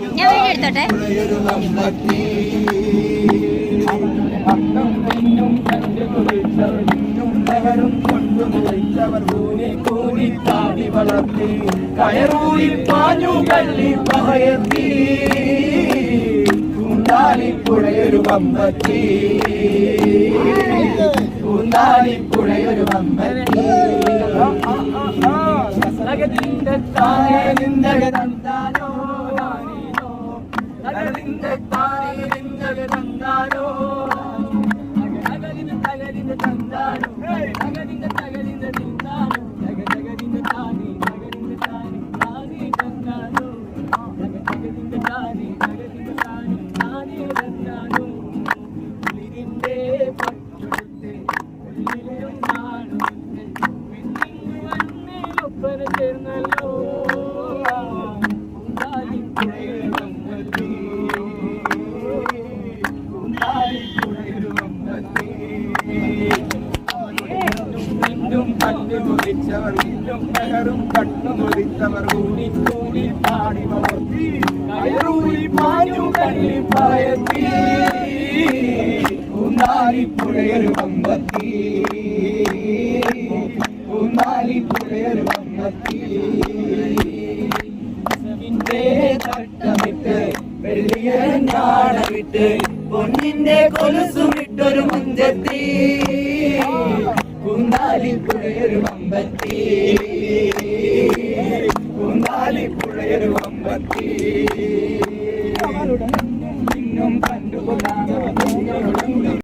ഞാൻ വീഡിയോ എടുത്തോട്ടെ? കയറൂരി പാഞ്ഞു കള്ളി പകയത്തി കുണ്ടാലിപ്പുഴയൊരു വമ്പത്തി കുണ്ടാലിപ്പുഴയൊരു വമ്പത്തി നഗതിന്റെ താഴെ നിന്നകതന്താനോ നഗതിന്റെ താഴെ നിന്നകതന്താനോ നഗതിന്റെ തകരിന്റെ തന്താനോ നഗതിന്റെ തകരിന്റെ തിന്താനോ നഗതിന്റെ താനി നഗതിന്റെ താനി താനി തന്താനോ നഗതിന്റെ താനി നഗതിന്റെ താനി താനി തന്താനോ കുളിരിന്റെ പട്ടുടുത്ത് ഉള്ളിലും നാടുണ്ട്. മിന്നിങ്ങു വന്നേലൊപ്പന ചേർന്നല്ലോ. വീണ്ടും കണ്ടു മുറിച്ചവർ വീണ്ടും നഗറും കണ്ണു മുറിച്ചവർ കൂടി കൂടി പാടി വളർത്തി. കയറൂരി പാഞ്ഞു കള്ളി പായത്തി കുന്നാലിപ്പുഴയൊരു വമ്പത്തി. കുന്നാലിപ്പുഴയൊരു വമ്പത്തി. ിന്റെ തട്ടമിട്ട് വെള്ളിയരഞ്ഞാടമിട്ട് പൊന്നിന്റെ കൊലുസുമിട്ടൊരു മഞ്ചത്തി. പുഴയൊരു അമ്പത്തി കുന്നാലി പുഴയൊരു അമ്പത്തി.